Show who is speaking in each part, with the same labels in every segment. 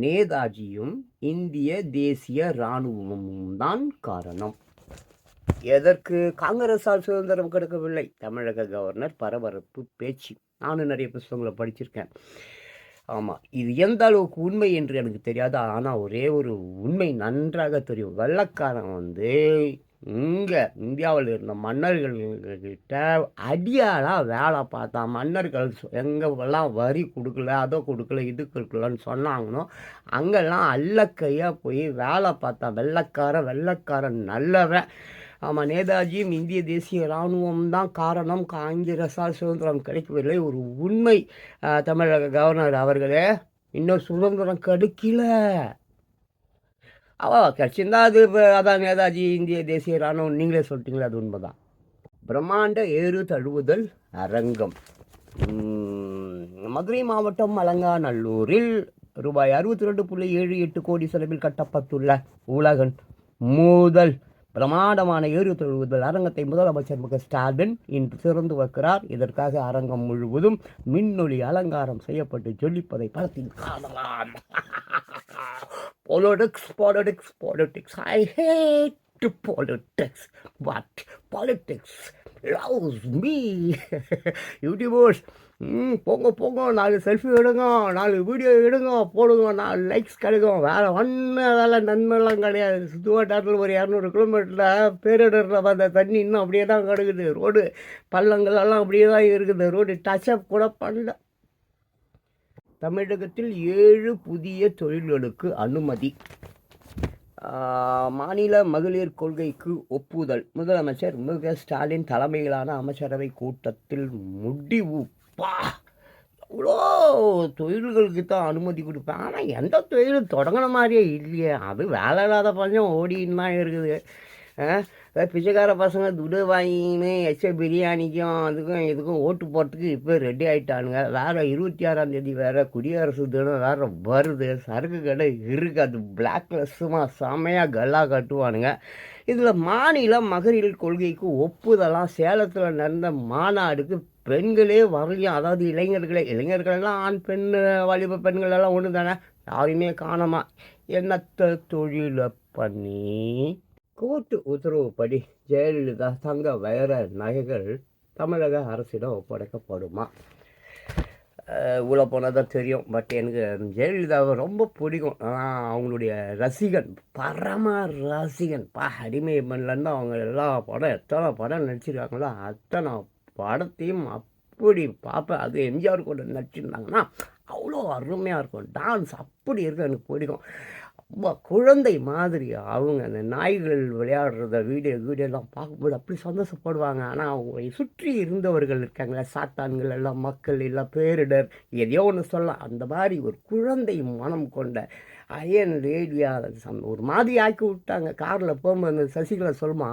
Speaker 1: நேதாஜியும் இந்திய தேசிய இராணுவமும் தான் காரணம். எதற்கு காங்கிரஸால் சுதந்திரம் கிடைக்கவில்லை? தமிழக கவர்னர் பரபரப்பு பேச்சு. நானும் நிறைய புஸ்தகங்களை படிச்சிருக்கேன். ஆமாம் இது எந்த அளவுக்கு உண்மை என்று எனக்கு தெரியாது. ஆனால் ஒரே ஒரு உண்மை நன்றாக தெரியும். வெள்ளக்காரன் வந்து இங்கே இந்தியாவில் இருந்த மன்னர்கள்கிட்ட அடியாளாக வேலை பார்த்தா மன்னர்கள் எங்கெல்லாம் வரி கொடுக்கல அதை கொடுக்கல இது கொடுக்கலன்னு சொன்னாங்கன்னோ அங்கெல்லாம் அல்லக்கையாக போய் வேலை பார்த்தா வெள்ளக்காரன் வெள்ளக்காரன் நல்லவன். ஆமாம் நேதாஜியும் இந்திய தேசிய இராணுவம் தான் காரணம். காங்கிரஸால் சுதந்திரம் கிடைக்கவில்லை. ஒரு உண்மை தமிழக கவர்னர் அவர்களே இன்னும் சுதந்திரம் கிடைக்கல. அவ கிடைச்சிருந்தா அது அதான் நேதாஜி இந்திய தேசிய இராணுவம் நீங்களே சொல்லிட்டீங்களே அது உண்மை தான் பிரம்மாண்ட ஏறு தழுவுதல் அரங்கம். மதுரை மாவட்டம் அலங்காநல்லூரில் ரூபாய் அறுபத்தி ரெண்டு புள்ளி ஏழு எட்டு கோடி செலவில் கட்டப்பட்டுள்ள உலகன் மூதல். பிரமாண்டமான ஏறு தழுவுதல் அரங்கத்தை முதலமைச்சர் மு ஸ்டாலின் இன்று திறந்து வைக்கிறார். இதற்காக அரங்கம் முழுவதும் மின்னொளி அலங்காரம் செய்யப்பட்டு ஜொலிப்பதை படத்தில் காணலாம் politics, politics, politics. I hate politics, but politics loves me. YouTubers ம் போங்க போங்க. நாலு செல்ஃபி எடுங்க நாலு வீடியோ எடுங்க போடுங்க. நாலு லைக்ஸ் கிடைக்கும். வேறு ஒன்றும் வேலை நன்மைலாம் கிடையாது. சுற்றுவட்டாரத்தில் ஒரு இரநூறு கிலோமீட்டரில் பேரிடரில் வந்த தண்ணி இன்னும் அப்படியே தான் கிடக்குது. ரோடு பள்ளங்கள் எல்லாம் அப்படியே தான் இருக்குது ரோடு டச்சப் கூட பண்ணல. தமிழகத்தில் ஏழு புதிய தொழில்களுக்கு அனுமதி. மாநில மகளிர் கொள்கைக்கு ஒப்புதல். முதலமைச்சர் மு. க. ஸ்டாலின் தலைமையிலான அமைச்சரவை கூட்டத்தில் முடிவு. பா! அவ்வளோ தொழில்களுக்கு தான் அனுமதி கொடுப்பேன். ஆனால் எந்த தொழிலும் தொடங்கின மாதிரியே இல்லையே. அது வேலை இல்லாத பஞ்சம் ஓடின்னு தான் இருக்குது. ஆ, அதாவது பிச்சைக்கார பசங்க துடு வாங்கின்னு எச்ச பிரியாணிக்கும் அதுக்கும் இதுக்கும் ஓட்டு போகிறதுக்கு இப்போ ரெடி ஆகிட்டானுங்க வேறு இருபத்தி ஆறாம் தேதி வேறு குடியரசு தினம் வேறு வருது. சரக்கு கடை இருக்குது அது பிளாக்ல சும்மா செமையாக கல்லா கட்டுவானுங்க. இதில் மாநில மகளிர் கொள்கைக்கு ஒப்புதலாம். சேலத்தில் நடந்த மாநாடுக்கு பெண்களே வரலையும் அதாவது இளைஞர்களே இளைஞர்களெல்லாம் ஆண் பெண் வாலிப பெண்கள் எல்லாம் ஒன்று தானே யாரையுமே காணாமா? என்னத்த தொழிலை பண்ணி கோர்ட்டு உத்தரவுப்படி ஜெயலலிதா தங்க வைர நகைகள் தமிழக அரசிடம் ஒப்படைக்கப்படுமா? உள்ளே போனால் தான் தெரியும். பட் எனக்கு ஜெயலலிதாவை ரொம்ப பிடிக்கும். ஆனால் அவங்களுடைய ரசிகன் பரம ரசிகன் பா அடிமை பண்ணலன்னு அவங்க எல்லா படம் எத்தனை படம் நடிச்சிருக்காங்களோ அத்தனை படத்தையும் அப்படி பார்ப்பேன். அது எம்ஜிஆர் கூட நடிச்சிருந்தாங்கன்னா அவ்வளோ அருமையாக இருக்கும். டான்ஸ் அப்படி இருக்கும் எனக்கு பிடிக்கும். குழந்தை மாதிரி அவங்க அந்த நாய்கள் விளையாடுறத வீடியோ வீடியோலாம் பார்க்கும்போது அப்படி சந்தோஷப்படுவாங்க. ஆனால் அவங்களை சுற்றி இருந்தவர்கள் இருக்காங்களே சாத்தான்கள் எல்லாம் மக்கள் எல்லாம் பேரிடர் எதையோ ஒன்று சொல்லலாம். அந்த மாதிரி ஒரு குழந்தை மனம் கொண்ட அயன் ரேடியா ஒரு மாதிரி ஆக்கி விட்டாங்க. காரில் போகும்போது அந்த சசிகலா சொல்லுமா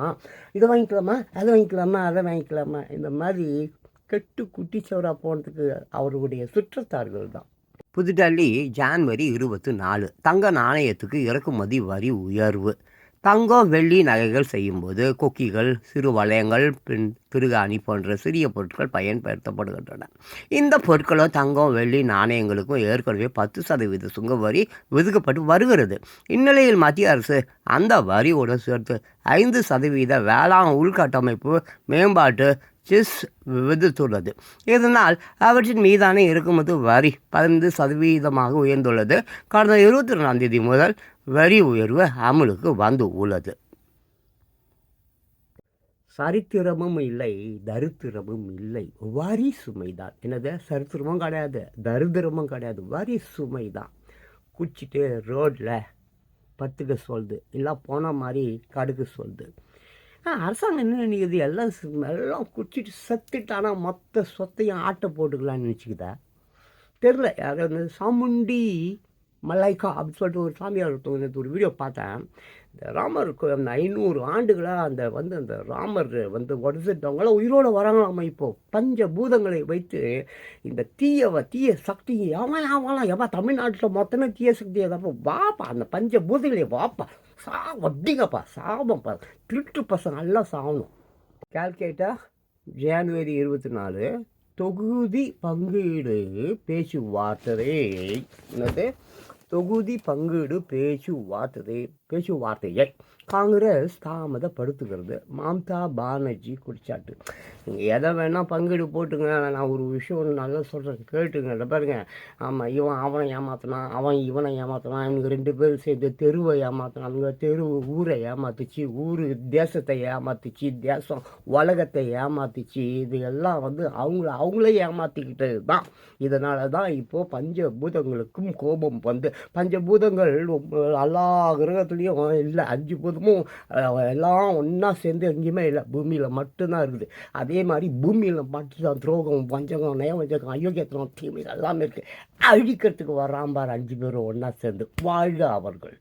Speaker 1: இதை வாங்கிக்கலாமா? அதை வாங்கிக்கலாமா? அதை வாங்கிக்கலாமா? இந்த மாதிரி கெட்டு குட்டிச்சவராக போனதுக்கு அவருடைய சுற்றத்தார்கள் தான். புதுடெல்லி ஜான்வரி இருபத்தி நாலு. தங்க நாணயத்துக்கு இறக்குமதி வரி உயர்வு. தங்கம் வெள்ளி நகைகள் செய்யும்போது கொக்கிகள் சிறு வளையங்கள் பின் திருகாணி போன்ற சிறிய பொருட்கள் பயன்படுத்தப்படுகின்றன. இந்த பொருட்களும் தங்கம் வெள்ளி நாணயங்களுக்கும் ஏற்கனவே பத்து சதவீத சுங்க வரி விதிக்கப்பட்டு வருகிறது. இந்நிலையில் மத்திய அரசு அந்த வரியோடு சேர்த்து ஐந்து சதவீத வேளாண் உள்கட்டமைப்பு மேம்பாட்டு சிஸ் விதித்துள்ளது இதனால் அவற்றின் மீதான இறக்குமதி வரி பதினைந்து சதவீதமாக உயர்ந்துள்ளது. கடந்த இருபத்தி ரெண்டாம் தேதி முதல் வரி உயர்வு அமலுக்கு வந்து உள்ளது. சரித்திரமும் இல்லை தரித்திரமும் இல்லை. வரி சுமைதான். என்னது? சரித்திரமும் கிடையாது தரித்திரமும் கிடையாது. வரி சுமைதான். குச்சிட்டு ரோட்டில் பத்துக்கு சொல்லுது. இல்லை போன மாதிரி கடுக்கு சொல்லுது. அரசாங்கம் என்ன நினைக்குது? எல்லாம் எல்லாம் குடிச்சிட்டு ஆனால் மொத்த சொத்தையும் ஆட்டை போட்டுக்கலாம்னு நினச்சிக்குதா? தெரில யாராவது சாமுண்டி மலாய்க்கா அப்படின்னு சொல்லிட்டு ஒரு சாமியார் ஒருத்தவங்க ஒரு வீடியோ பார்த்தேன். இந்த ராமர் அந்த ஐநூறு ஆண்டுகளாக அந்த வந்து அந்த ராமர் வந்து உடச்சிட்டவங்களாம் உயிரோடு வராங்களாமா இப்போ. பஞ்ச பூதங்களை வைத்து இந்த தீயவ தீய சக்தி அவன் அவலாம் எவா தமிழ்நாட்டில் மொத்தமே தீய சக்தி ஏதாப்பா வாப்பா அந்த பஞ்ச பூதங்களே வாப்பா. சா வட்டிங்கப்பா சாபம்ப்பா திருட்டு பசங்க எல்லாம் சாகணும். கால்குலேட்டா ஜனவரி இருபத்தி நாலு தொகுதி பங்கீடு பேச்சுவார்த்தை. என்னது? தொகுதி பங்கீடு பேச்சுவார்த்தை. பேச்சுவார்த்தையை காங்கிரஸ் தாமதப்படுத்துகிறது. மம்தா பானர்ஜி குடிச்சாட்டு. நீங்கள் எதை வேணால் பங்கீடு போட்டுங்க. நான் ஒரு விஷயம் ஒன்று நல்லா சொல்கிறேன் கேட்டுங்க இதை பாருங்க. ஆமாம் இவன் அவனை ஏமாத்தினான் அவன் இவனை ஏமாத்தினான் இவங்க ரெண்டு பேரும் சேர்ந்து தெருவை ஏமாத்தினாங்க தெரு ஊரை ஏமாத்துச்சு ஊர் தேசத்தை ஏமாத்துச்சு தேசம் உலகத்தை ஏமாத்துச்சு. இது எல்லாம் வந்து அவங்கள அவங்களே ஏமாற்றிக்கிட்டது தான் இதனால தான் இப்போது பஞ்சபூதங்களுக்கும் கோபம் வந்து பஞ்சபூதங்கள் எல்லா கிரகத்துலையும் இல்லை அஞ்சு பூதமும் எல்லாம் ஒன்றா சேர்ந்து எங்கேயுமே இல்லை. பூமியில் மட்டும்தான் இருக்குது. அதே மாதிரி பூமியில் மட்டும்தான் துரோகம் வஞ்சகம் நயவஞ்சகம் அயோக்கியத்தனம் தீமை எல்லாமே இருக்குது அழிக்கிறதுக்கு வராம்பார் அஞ்சு பேரும் ஒன்றா சேர்ந்து. வாழ்க அவர்கள்.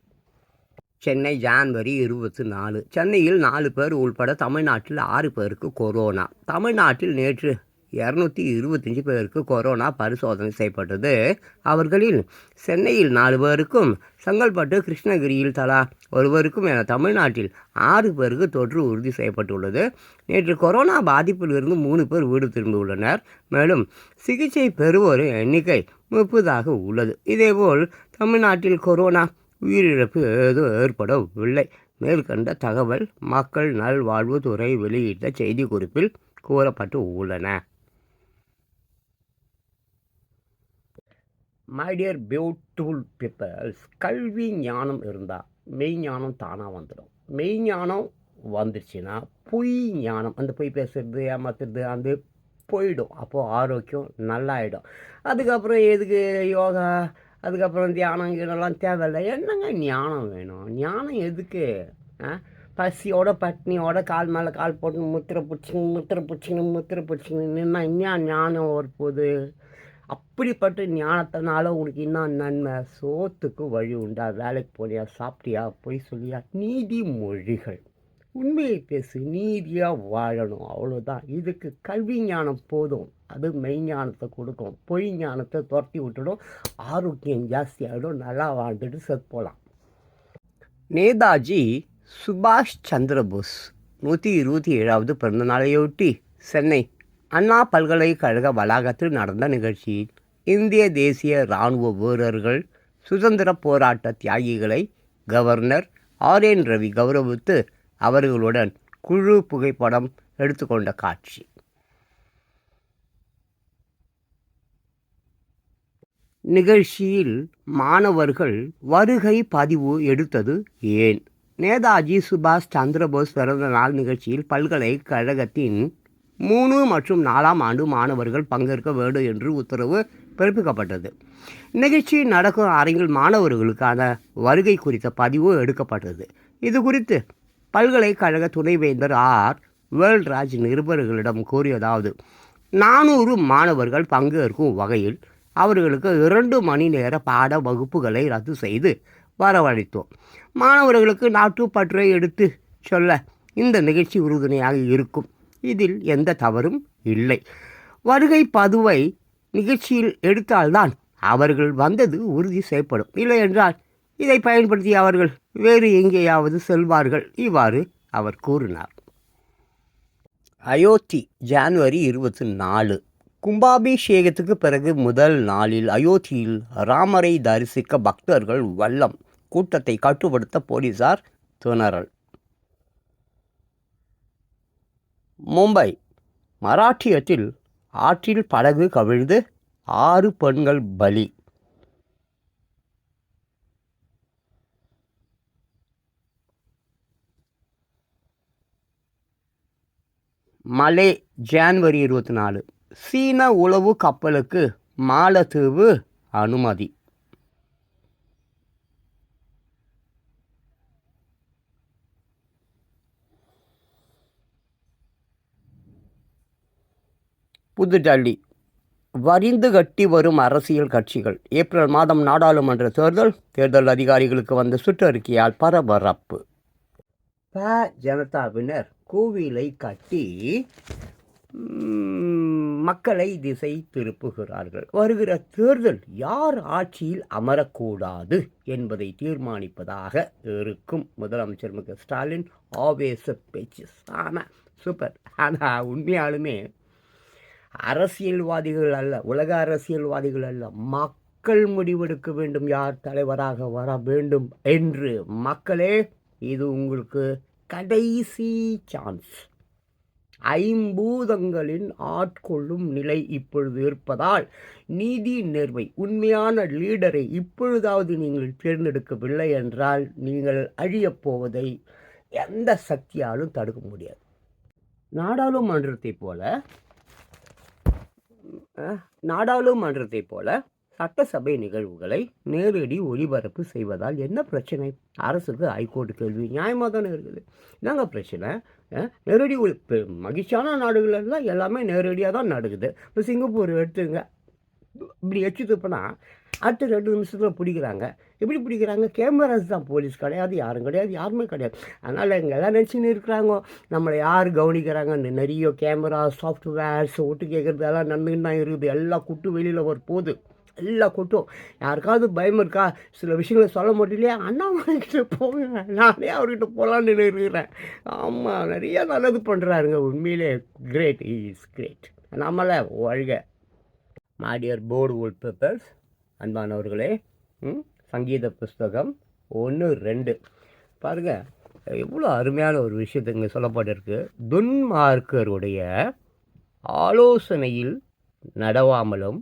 Speaker 1: சென்னை ஜான்வரி இருபத்தி நாலு. சென்னையில் நாலு பேர் உள்பட தமிழ்நாட்டில் ஆறு பேருக்கு கொரோனா தமிழ்நாட்டில் நேற்று இரநூத்தி இருபத்தஞ்சி பேருக்கு கொரோனா பரிசோதனை செய்யப்பட்டது. அவர்களில் சென்னையில் நாலு பேருக்கும் செங்கல்பட்டு கிருஷ்ணகிரியில் தலா ஒருவருக்கும் என தமிழ்நாட்டில் ஆறு பேருக்கு தொற்று உறுதி செய்யப்பட்டுள்ளது. நேற்று கொரோனா பாதிப்பில் இருந்து மூணு பேர் வீடு திரும்பியுள்ளனர். மேலும் சிகிச்சை பெறுவோரின் எண்ணிக்கை முப்பதாக உள்ளது. இதேபோல் தமிழ்நாட்டில் கொரோனா உயிரிழப்பு ஏதும் ஏற்படவில்லை. மேற்கண்ட தகவல் மக்கள் நல்வாழ்வுத்துறை வெளியிட்ட செய்திக்குறிப்பில் கூறப்பட்டு உள்ளன மை டியர் பியூட்டிஃபுல் பீப்பிள்ஸ் கல்வி ஞானம் இருந்தால் மெய் ஞானம் தானாக வந்துடும். மெய் ஞானம் வந்துருச்சுன்னா பொய் ஞானம் அந்த பொய் பேசுறது ஏமாத்துறது அந்த போயிடும். அப்போது ஆரோக்கியம் நல்லாயிடும். அதுக்கப்புறம் எதுக்கு யோகா? அதுக்கப்புறம் தியானம் கீனம்லாம் தேவையில்லை. என்னங்க ஞானம் வேணும்? ஞானம் எதுக்கு? ஆ? பசியோட பட்னியோட கால் மேலே கால் போட்டு முத்திரை பிடிச்சிங்க முத்திரை பிடிச்சிங்க முத்திரை பிடிச்சிங்க நின்னா இன்னும் ஞானம் வரப்போகுது? அப்படிப்பட்ட ஞானத்தினால உனக்கு என்ன நன்மை. சோத்துக்கு வழி உண்டா? வேலைக்கு போனியா? சாப்பிட்டியா? பொய் சொல்லியா? நீதிமொழிகள் உண்மையை பேசு. நீதியாக வாழணும். அவ்வளோதான் இதுக்கு கல்வி ஞானம் போதும். அது மெய்ஞானத்தை கொடுக்கும். பொய் ஞானத்தை துரத்தி விட்டுடும். ஆரோக்கியம் ஜாஸ்தியாகிடும் நல்லா வாழ்ந்துட்டு செத்து போகலாம் நேதாஜி சுபாஷ் சந்திரபோஸ் நூற்றி இருபத்தி ஏழாவது பிறந்தநாளையொட்டி சென்னை. அண்ணா பல்கலைக்கழக வளாகத்தில் நடந்த நிகழ்ச்சியில் இந்திய தேசிய இராணுவ வீரர்கள் சுதந்திர போராட்ட தியாகிகளை கவர்னர் ஆர் என் ரவி கௌரவித்து அவர்களுடன் குழு புகைப்படம் எடுத்துக்கொண்ட காட்சி. நிகழ்ச்சியில் மாணவர்கள் வருகை பதிவு எடுத்தது ஏன்? நேதாஜி சுபாஷ் சந்திரபோஸ் பிறந்த நாள் நிகழ்ச்சியில் பல்கலைக்கழகத்தின் மூணு மற்றும் நாலாம் ஆண்டு மாணவர்கள் பங்கேற்க வேண்டும் என்று உத்தரவு பிறப்பிக்கப்பட்டது. நிகழ்ச்சி நடக்கும் அரங்கில் மாணவர்களுக்கான வருகை குறித்த பதிவு எடுக்கப்பட்டது. இது குறித்து பல்கலைக்கழக துணைவேந்தர் ஆர். வேல்ராஜ் நிருபர்களிடம் கூறியதாவது நானூறு மாணவர்கள் பங்கேற்கும் வகையில் அவர்களுக்கு இரண்டு மணி நேர பாட வகுப்புகளை ரத்து செய்து வரவழைத்தோம். மாணவர்களுக்கு நாட்டுப்பற்றை எடுத்து சொல்ல இந்த நிகழ்ச்சி உறுதுணையாக இருக்கும். இதில் எந்த தவறும் இல்லை. வருகை பதுவை நிகழ்ச்சியில் எடுத்தால்தான் அவர்கள் வந்தது உறுதி செய்யப்படும். இல்லை என்றால் இதை பயன்படுத்தி அவர்கள் வேறு எங்கேயாவது செல்வார்கள் இவ்வாறு அவர் கூறினார். அயோத்தி ஜான்வரி இருபத்தி நாலு. கும்பாபிஷேகத்துக்கு பிறகு முதல் நாளில் அயோத்தியில் ராமரை தரிசிக்க பக்தர்கள் வல்லம் கூட்டத்தை கட்டுப்படுத்த போலீசார் திணறல். மும்பை மராட்டியத்தில் ஆற்றில் படகு கவிழ்ந்து ஆறு பெண்கள் பலி. மலே ஜான்வரி இருபத்தி நாலு. சீன உளவு கப்பலுக்கு மாலத்தீவு அனுமதி. புதுடெல்லி. வரிந்து கட்டி வரும் அரசியல் கட்சிகள். ஏப்ரல் மாதம் நாடாளுமன்ற தேர்தல். தேர்தல் அதிகாரிகளுக்கு வந்த சுற்றறிக்கையால் பரபரப்பு. ப. ஜனதாவினர் கோவிலை கட்டி மக்களை திசை திருப்புகிறார்கள். வருகிற தேர்தல் யார் ஆட்சியில் அமரக்கூடாது என்பதை தீர்மானிப்பதாக இருக்கும் முதலமைச்சர் மு க ஸ்டாலின். ஆவேச பேச்சு. ஆமா சூப்பர். ஆனால் உண்மையாலுமே அரசியல்வாதிகள் அல்ல உலக அரசியல்வாதிகள் அல்ல மக்கள் முடிவெடுக்க வேண்டும் யார் தலைவராக வர வேண்டும் என்று. மக்களே இது உங்களுக்கு கடைசி சான்ஸ் ஐம்பூதங்களின் ஆட்கொள்ளும் நிலை இப்பொழுது இருப்பதால் நீதி நேர்மை உண்மையான லீடரை இப்பொழுதாவது நீங்கள் தேர்ந்தெடுக்கவில்லை என்றால் நீங்கள் அழியப் போவதை எந்த சக்தியாலும் தடுக்க முடியாது. நாடாளுமன்றத்தைப் போல நாடாளுமன்றத்தை நாடாளுமன்றத்தைப் போல சட்டசபை நிகழ்வுகளை நேரடி ஒளிபரப்பு செய்வதால் என்ன பிரச்சனை? அரசுக்கு ஹைகோர்ட் கேள்வி. நியாயமாக தானே இருக்குது. என்னங்க பிரச்சனை? நேரடி ஒளி மகிழ்ச்சியான நாடுகளெல்லாம் எல்லாமே நேரடியாக தான் நடக்குது. இப்போ சிங்கப்பூர் எடுத்துங்க. இப்படி எச்சு துப்புனா அடுத்த ரெண்டு நிமிஷத்தில் பிடிக்கிறாங்க. எப்படி பிடிக்கிறாங்க? கேமராஸ் தான் போலீஸ் கிடையாது யாரும் கிடையாது யாருமே கிடையாது. அதனால் இங்கே எல்லாம் நினச்சின்னு இருக்கிறாங்க. நம்மளை யார் கவனிக்கிறாங்க? நிறைய கேமரா சாஃப்ட்வேர்ஸ் ஒட்டு கேட்குறது எல்லாம் நடந்துன்னு தான் இருக்குது. எல்லாம் குட்டு வெளியில் ஒரு போகுது. எல்லா கொட்டும். யாருக்காவது பயம் இருக்கா? சில விஷயங்களை சொல்ல முடியலையா அண்ணாமலைக்கிட்ட போங்க. நானே அவர்கிட்ட போகலான்னு இருக்கிறேன் ஆமாம் நிறைய நல்லது பண்ணுறாருங்க உண்மையிலே கிரேட் இஸ் கிரேட் நம்மளை வாழ்க. மாடியர் போர்டு உள் பேப்பர்ஸ் அன்பானவர்களே ம், சங்கீத புஸ்தகம் ஒன்று ரெண்டு. பாருங்க எவ்வளோ அருமையான ஒரு விஷயத்தை இங்கே சொல்லப்பட்டிருக்கு. துன்மார்க்கருடைய ஆலோசனையில் நடவாமலும்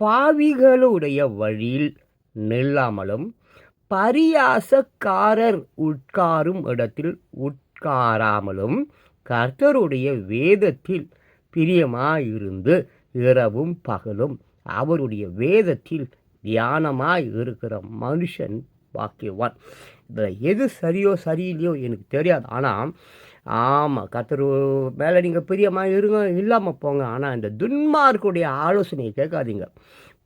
Speaker 1: பாவிகளுடைய வழியில் நில்லாமலும் பரியாசக்காரர் உட்காரும் இடத்தில் உட்காராமலும் கர்த்தருடைய வேதத்தில் பிரியமாயிருந்து இரவும் பகலும் அவருடைய வேதத்தில் தியானமாக இருக்கிற மனுஷன் பாக்கியவான். இதில் எது சரியோ சரியில்லையோ எனக்கு தெரியாது. ஆனால் ஆமாம் கத்தரு மேலே நீங்கள் பிரியமாக இருங்க இல்லாமல் போங்க. ஆனால் இந்த துன்மார்க்குடைய ஆலோசனையை கேட்காதீங்க.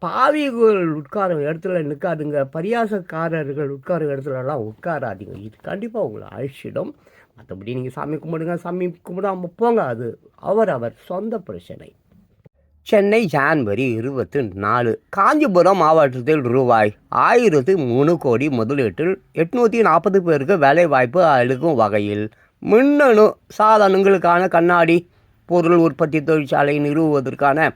Speaker 1: பாவிகள் உட்கார இடத்துல நிற்காதுங்க. பரியாசக்காரர்கள் உட்கார இடத்துலலாம் உட்காராதீங்க. இது கண்டிப்பாக உங்களை அழிச்சிடும். மற்றபடி நீங்கள் சாமி கும்பிடுங்க சாமி கும்பிடாம போங்க. அது அவர் அவர் சொந்த பிரச்சனை. சென்னை ஜான்வரி இருபத்தி நாலு. காஞ்சிபுரம் மாவட்டத்தில் ரூபாய் ஆயிரத்து மூணு கோடி முதலீட்டில் எட்நூற்றி நாற்பது பேருக்கு வேலை வாய்ப்பு அளிக்கும் வகையில் மின்னணு சாதனங்களுக்கான கண்ணாடி பொருள் உற்பத்தி தொழிற்சாலை நிறுவுவதற்கான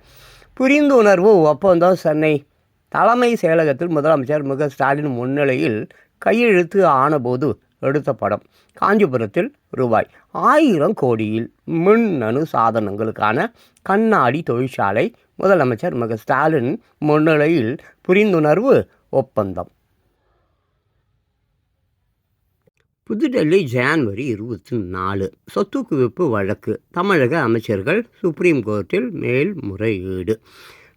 Speaker 1: புரிந்துணர்வு ஒப்பந்தம் சென்னை தலைமை செயலகத்தில் முதலமைச்சர் மு க ஸ்டாலின் முன்னிலையில் கையெழுத்து ஆனபோது எடுத்த படம். காஞ்சிபுரத்தில் ரூபாய் ஆயிரம் கோடியில் மின்னணு சாதனங்களுக்கான கண்ணாடி தொழிற்சாலை முதலமைச்சர் மிக ஸ்டாலின் முன்னிலையில் புரிந்துணர்வு ஒப்பந்தம். புதுடெல்லி ஜான்வரி இருபத்தி நாலு. சொத்து குவிப்பு வழக்கு. தமிழக அமைச்சர்கள் சுப்ரீம் கோர்ட்டில் மேல்முறையீடு.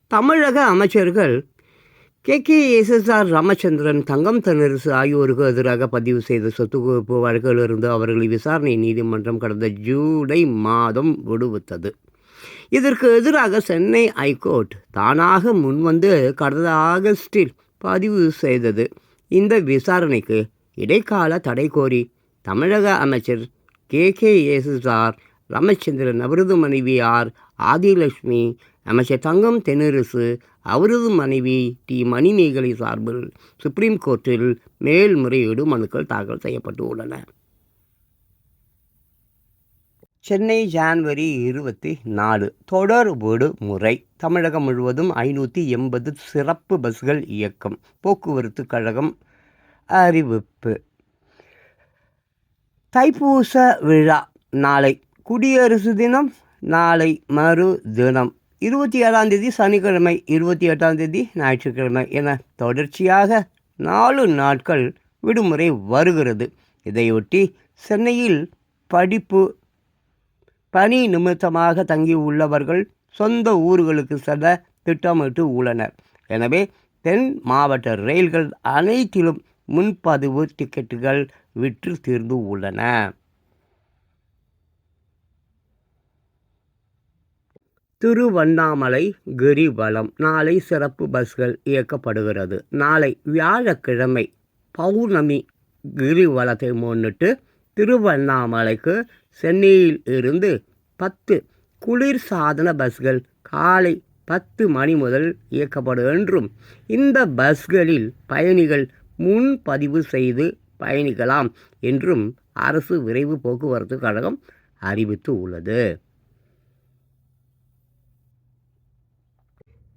Speaker 1: தமிழக அமைச்சர்கள் K K SSR Ramachandran Thangam Thanarasu ஆகியோருக்கு எதிராக பதிவு செய்த சொத்து குவிப்பு வழக்கிலிருந்து அவர்களை விசாரணை நீதிமன்றம் கடந்த ஜூலை மாதம் விடுவித்தது. இதற்கு எதிராக சென்னை ஐகோர்ட் தானாக முன்வந்து கடந்த ஆகஸ்டில் பதிவு செய்தது. இந்த விசாரணைக்கு இடைக்கால தடை கோரி தமிழக அமைச்சர் கே கே எஸ்எஸ்ஆர் ராமச்சந்திரன் அவரது மனைவி ஆர் ஆதிலட்சுமி அமைச்சர் தங்கம் தென்னரசு அவரது மனைவி டி. மணிமேகலை சார்பில் சுப்ரீம் கோர்ட்டில் மேல்முறையீடு மனுக்கள் தாக்கல் செய்யப்பட்டு உள்ளன. சென்னை ஜான்வரி இருபத்தி நாலு தொடர் விடுமுறை. தமிழகம் முழுவதும் ஐநூற்றி எண்பது சிறப்பு பஸ்கள் இயக்கம். போக்குவரத்து கழகம் அறிவிப்பு. தைப்பூச விழா நாளை. குடியரசு தினம் நாளை மறு தினம் இருபத்தி ஏழாம் தேதி சனிக்கிழமை இருபத்தி எட்டாம் தேதி ஞாயிற்றுக்கிழமை என தொடர்ச்சியாக நாலு நாட்கள் விடுமுறை வருகிறது. இதையொட்டி சென்னையில் படிப்பு பணி நிமித்தமாக தங்கியுள்ளவர்கள் சொந்த ஊர்களுக்கு செல்ல திட்டமிட்டு உள்ளனர். எனவே தென் மாவட்ட ரயில்கள் அனைத்திலும் முன்பதிவு டிக்கெட்டுகள் விற்று தீர்ந்து உள்ளன. திருவண்ணாமலை கிரிவலம். நாளை சிறப்பு பஸ்கள் இயக்கப்படுகிறது. நாளை வியாழக்கிழமை பௌர்ணமி கிரிவலத்தை முன்னிட்டு திருவண்ணாமலைக்கு சென்னையில் இருந்து பத்து குளிர் சாதன பஸ்கள் காலை பத்து மணி முதல் இயக்கப்படும் என்றும் இந்த பஸ்களில் பயணிகள் முன்பதிவு செய்து பயணிக்கலாம் என்றும் அரசு விரைவு போக்குவரத்து கழகம் அறிவித்து உள்ளது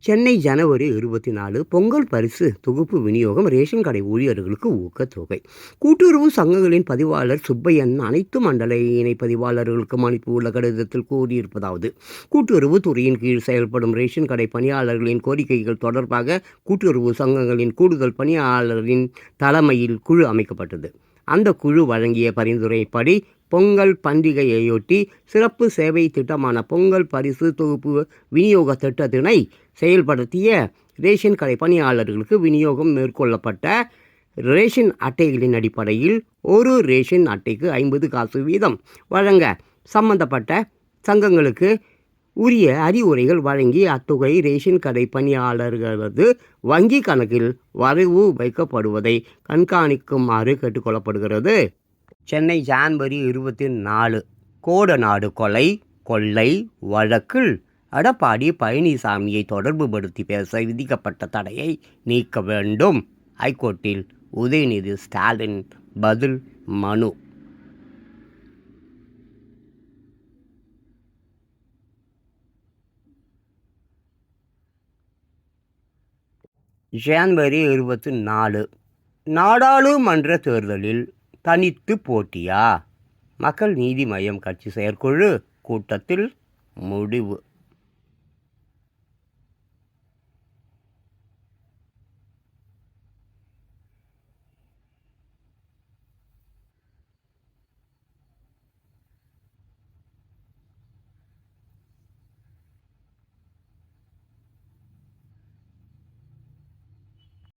Speaker 1: சென்னை ஜனவரி இருபத்தி நாலு பொங்கல் பரிசு தொகுப்பு விநியோகம் ரேஷன் கடை ஊழியர்களுக்கு ஊக்கத்தொகை. கூட்டுறவு சங்கங்களின் பதிவாளர் சுப்பையன் அனைத்து மண்டல இணை பதிவாளர்களுக்கு அனுப்பியுள்ள கடிதத்தில் கூறியிருப்பதாவது கூட்டுறவு துறையின் கீழ் செயல்படும் ரேஷன் கடை பணியாளர்களின் கோரிக்கைகள் தொடர்பாக கூட்டுறவு சங்கங்களின் கூடுதல் பணியாளரின் தலைமையில் குழு அமைக்கப்பட்டது. அந்த குழு வழங்கிய பரிந்துரைப்படி பொங்கல் பண்டிகையையொட்டி சிறப்பு சேவை திட்டமான பொங்கல் பரிசு தொகுப்பு விநியோக திட்டத்தினை செயல்படுத்திய ரேஷன் கடை பணியாளர்களுக்கு விநியோகம் மேற்கொள்ளப்பட்ட ரேஷன் அட்டைகளின் அடிப்படையில் ஒரு ரேஷன் அட்டைக்கு ஐம்பது காசு வீதம் வழங்க சம்பந்தப்பட்ட சங்கங்களுக்கு உரிய அறிவுரைகள் வழங்கி அத்தொகை ரேஷன் கடை பணியாளர்களது வங்கி கணக்கில் வரவு வைக்கப்படுவதை கண்காணிக்குமாறு கேட்டுக்கொள்ளப்படுகிறது. சென்னை ஜான்வரி இருபத்தி நாலு கோடநாடு கொலை கொள்ளை வழக்கில் எடப்பாடி பழனிசாமியை தொடர்புபடுத்தி பேச விதிக்கப்பட்ட தடையை நீக்க வேண்டும். ஹைகோர்ட்டில் உதயநிதி ஸ்டாலின் பதில் மனு. ஜான்வரி இருபத்தி நாலு. நாடாளுமன்ற தேர்தலில் தனித்து போட்டியா? மக்கள் நீதி மய்யம் கட்சி செயற்குழு கூட்டத்தில் முடிவு.